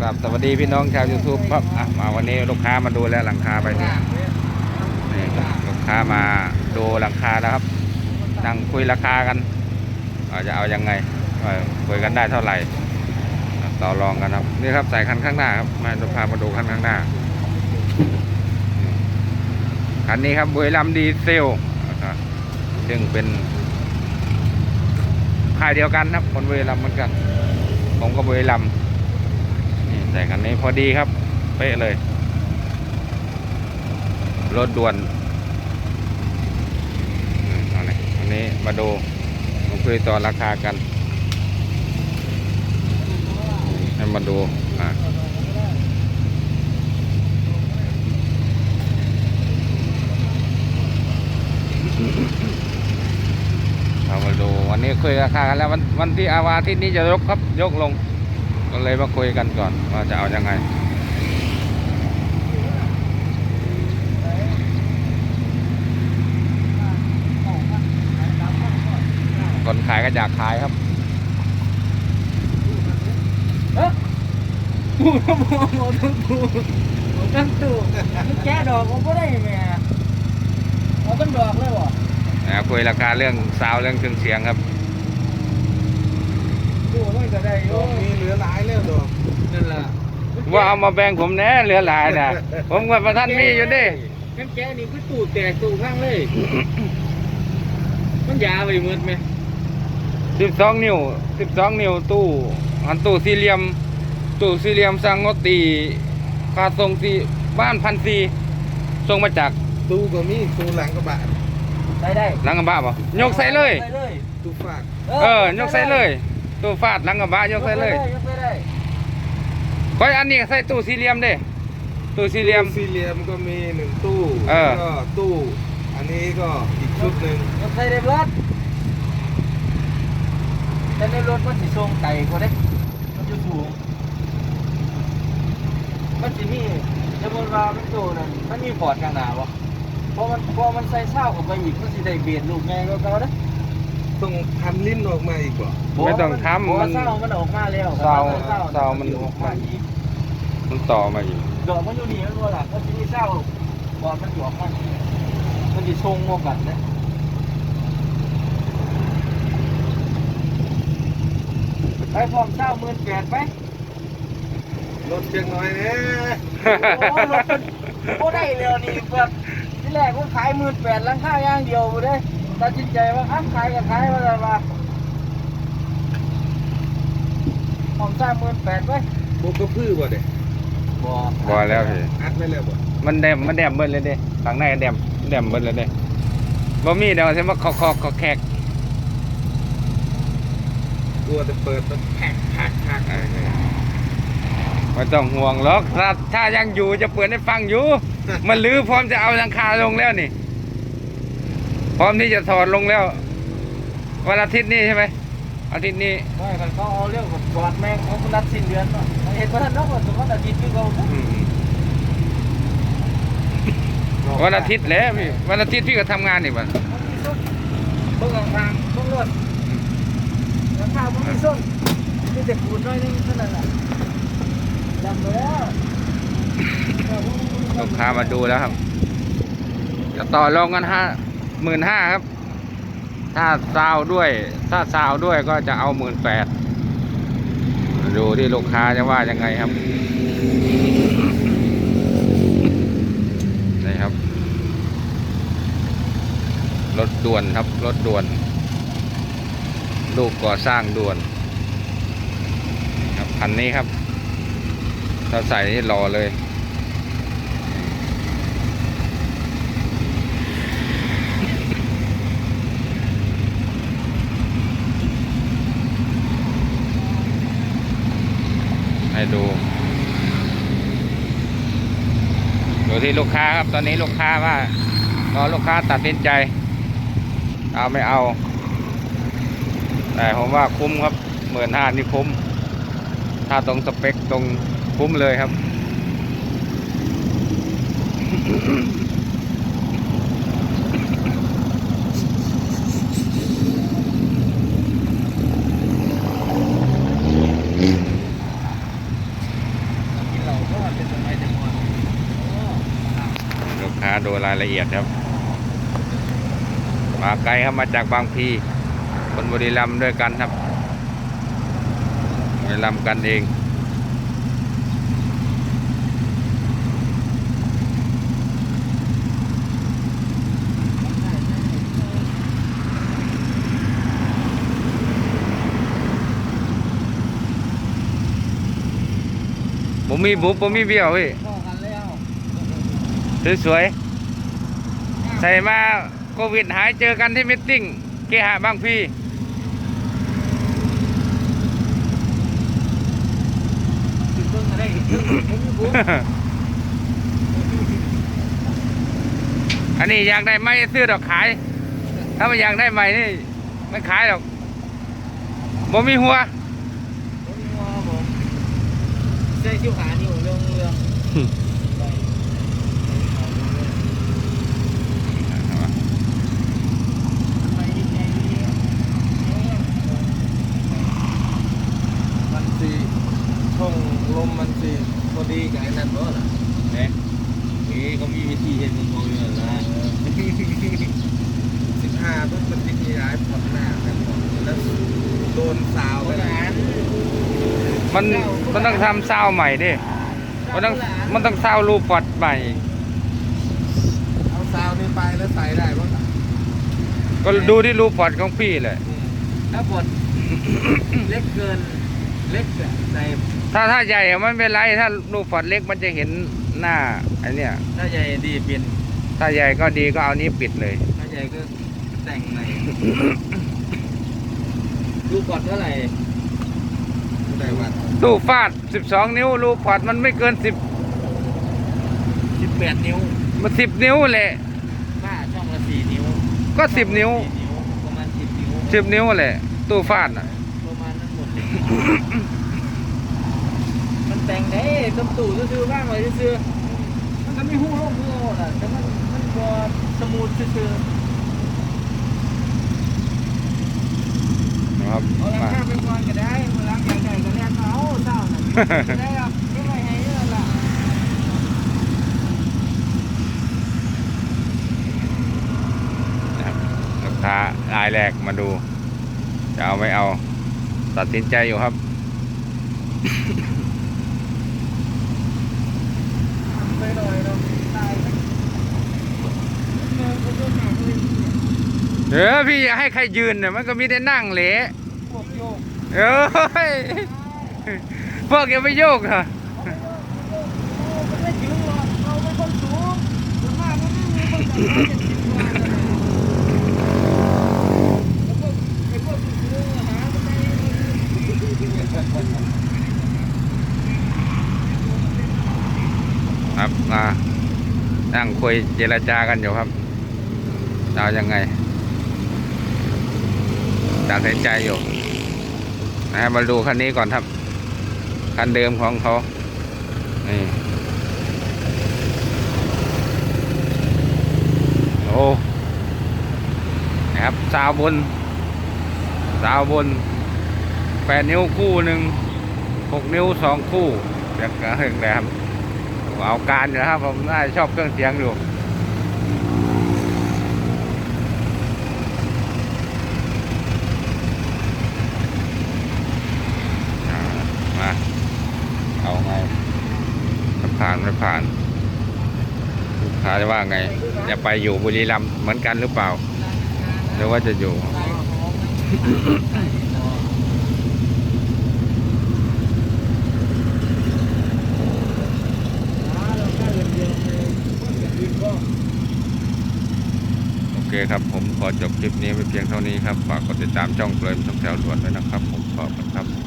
ครับสวัสดีพี่น้องชาว YouTube ครับมาวันนี้ลูกค้ามาดูแลหลังคาไปนี่นี่ลูกค้ามาดูหลังคาแล้วครับนั่งคุยราคากันาจะเอายังไงคุยกันได้เท่าไหร่ ต่อรองกันครับ นี่ครับใส่คันข้างหน้าครับมาดูพามาดูคันข้างหน้าคันนี้ครับบุรีรัมย์ดีเซลนะครับซึ่งเป็นค่ายเดียวกันครับคนบุรีรัมย์เหมือนกัน ผมก็บุรีรัม ย์นี่ใส่คันนี้พอดีครับ เป๊ะเลย รถด่วนวันนี้มาดูมาคุยต่อราคากัน ให้มาดูอะเรามาดูวันนี้คุยราคากันแล้ววันวันที่อาวาที่นี้จะยกครับยกลง ก็เลยมาคุยกันก่อนว่าจะเอายังไงคนขายก็อยากขายครับปูกระบอกหมดทั้งปูทั้งตู้มันแกะดอกผมก็ได้แม่เอาเป็นดอกเลยวะนะคุยราคาเรื่องซาวด์เรื่องเครื่องเสียงครับตู้มันก็ได้โยดอกมีเหลือหลายแล้วดอกนั่นล่ะว่าเอามาแบ่งผมแน่เหลือหลายนะผมกับประท่านมีอยู่ดิกันแกะนี่คือตู้แตกตู้ข้างเลย มันยาวไปหมดไหมสิบสองนิ้วสิบสองนิ้วตู้อันตู้สี่เหลี่ยม ตู้สี่เหลี่ยมสั่งงดตีค่าส่งที่บ้านพันสี่ส่งมาจากตู้ก็มีตู้หลังกระบะได้ได้หลังกระบะป่ะยกใส่เลยใส่เลยตู้ฝากเออยกใส่เลยตู้ฟาดหลังกระบะยกใส่เลยย กใส่ได้ก้อยอันนี้ก็ใส่ตู้สี่เหลี่ยมเด้ตู้สี่เหลี่ยมตู้สี่เหลี่ยมก็มีหนึ่งตู้เออ แล้วก็ตู้ อันนี้ก็อีกชุดหนึ่งยกใส่ได้เบิดแต่ในรถมันสิทรงไก่กว่าเด้มันจะสูงมันสิมีสมมติว่ามันโตนั่นมันมีพอร์ตข้างหน้าบ่พอมันพอมันใส่เศร้าเข้าไปอีกมันสิได้เบียดลูกไงก็เขาเด้อ ต้องทำลิ้นออกมาอีกบ่ไม่ต้องทำเพราะมัว่านเศร้ามันออกมาแล้วเศร้าเศร้าเศร้ามันออกมาอีกมันต่อมาอีกดอกมันอยู่นี่มันบ่ล่ะมันสิมีเศร้าพอร์ตมันอยู่ออกมามันสิทรงบ่กันนะไปพร้อมเศร้า18,000ไปรถเชียงน้อยเนี่ยโอ้ยรถมันบ่ได้แล้วนี่แบบที่แรกผมขาย18,000ลังค่าอย่างเดียวบ่ได้ ตัดสินใจว่าครับขายก็ขายว่าได้ว่าผมสร้าง18,000ไว้โบกกระพือบ่เด็บ่บอแล้วพี่อัดไว้แล้วบ่มันแดมมันแดมเบิ้ลเลยเด้ข้างในแดมแดมเบิ้ลเลยเด้บ่มีเดี๋ยวใช่ไหมคอกคอกคอกแขกกลัวจะเปิดมันแผกแผกแผกอะไรเนี่ยไม่ต้องห่วงหรอกถ้าถ้ายังอยู่จะเปิดให้ฟังอยู่ มันลื้อพร้อมจะเอาหลังคาลงแล้วนี่ พร้อมที่จะถอดลงแล้ววันอาทิตย์นี้ใช่ไหมอาทิตย์นี้ไม่คันเขาเอาเรื่องกับกอดแม่งเขานัดสิ้นเดือนเนาะเห็นบ่ทันเนาะว่าสมมุติอาทิตย์คือเขาอืมวันอาทิตย์แล้วพี่วันอาทิตย์พี่ก็ทำงานอีกวันเบิ่งทางเบิ่งรถราคาบ่มีส้นมีแต่ปูนน้อยนึงเท่านั้นแหละจำแล้วลูกค้ามาดูแล้วครับจะต่อรองกันห้า หมื่นห้าครับ ถ้าซาวด้วย ถ้าซาวด้วยก็จะเอาหมื่นแปดดูที่ลูกค้าจะว่ายังไงครับนี่ครับ รถด่วนครับ รถด่วน ลูกก่อสร้างด่วน ครับคันนี้ครับ ถ้าใส่นี่รอเลย ให้ดูดูที่ลูกค้าครับตอนนี้ลูกค้าว่ารอลูกค้าตัดสินใจ เอาไม่เอา แต่ผมว่าคุ้มครับหมื่นห้านี่คุ้ม ถ้าตรงสเปคตรงคุ้มเลยครับ ดูรายละเอียดครับ มาไกลครับมาจากบางพีคนบุรีรัมย์ด้วยกันครับบุรีรัมย์กันเองผมมีบุบผมมีเบี้ยวพี่พอกันแล้วสวยๆ ใส่มาโควิดหายเจอกันที่มิทติ้งเกหะบางพีอันนี้อยากได้ไหมซื้อดอกขาย ถ้าไม่อยากได้ใหม่นี่ไม่ขายหรอกบ่มีหัวผมมีว่าผมเส้นคิ้วขานี่ผมเรื่องเรื่องไปที่ไหนดี มันสีช่องล มมันสีพอดีกับไอ้นั่นเนาะล่ะเนี่ยนี่เขามีวิธีเห็นมุมมองอยู่แล้วสิบห้าปุ๊บมันวิธีร้ายผ่อนหน้ากันหมดแล้วโดนสาวไปแล้วมันมันต้องทำเศร้าใหม่ดิมันต้องมันต้องเศร้ารูปพอดใหม่ เอาสาวนี่ไปแล้วใส่ได้ปะก็ดูที่รูปพอดของพี่แหละ ถ้าปวดเล็กเกินเล็กใน ถ้าถ้าใหญ่อะมันไม่เป็นไรถ้ารูปพอดเล็กมันจะเห็นหน้าไอเนี้ยถ้าใหญ่ดีเปลี่ยนถ้าใหญ่ก็ดีก็เอานี้ปิดเลย ถ้าใหญ่ก็แต่งใหม่ดูก่อนเท่าไหร่ผู้ใดวัดตู้ฟาด 12 นิ้วรูปพอดมันไม่เกิน 10สิบแปดนิ้วมัน10 นิ้วแหละบ้าช่องละสี่นิ้วก็ 10 นิ้ว สี่นิ้ว ประมาณสิบนิ้ว 10 นิ้วแหละ ตู้ฟาดน่ะ ประมาณนั้นหมดเลยมัน แต่งได้ต้มตู่ซื้อๆบ้างไว้ซื้อๆมันก็ไม่หู้โลกหู้โลกอะแต่มันมันบอสมูทซื้อนะครับๆเอารามาคาเป็นก้อนก็ได้เวลาใหญ่ๆก็เรียนเอาเท่านั้นได้ครับไม่ไหวให้เยอะละนะครับลูกค้ารายแรกมาดู จะเอาไม่เอา ตัดสินใจอยู่ครับ ไปหน่อยเราตายไปเมืองก็ต้องหาเลย เออพี่อย่าให้ใครยืนเนี่ยมันก็มีแต่นั่งเหละพวกโยกเอ้ยพวกอย่าไปโยกเหรอมันไม่ถึงหรอกเราเป็นคนสูงส่วนมากมันไม่มีคนสูงเจ็ดสิบกว่าเลยกไอ้พวกสูงๆอะครับมานั่งคุยเจรจากันอยู่ครับจะเอายังไง ตัดสินใจอยู่นะฮะมาดูคันนี้ก่อนครับ คันเดิมของเขา นี่ โอ้ นะครับสาวบนสาวบนแปดนิ้วคู่หนึ่งหกนิ้วสองคู่เรียกกันเลยครับเอาการอยู่นะครับผมน่าชอบเครื่องเสียงอยู่อ่ามาเอาไงจะผ่านไม่ผ่านลูกค้าจะ ว่าไง จะไปอยู่บุรีรัมย์เหมือนกันหรือเปล่า หรือว่าจะอยู่ โอเคครับ ผมขอจบคลิปนี้ไว้เพียงเท่านี้ครับ ฝากกดติดตามช่องเปลยมช่องแถวด่วนด้วยนะครับ ผมขอบคุณครับ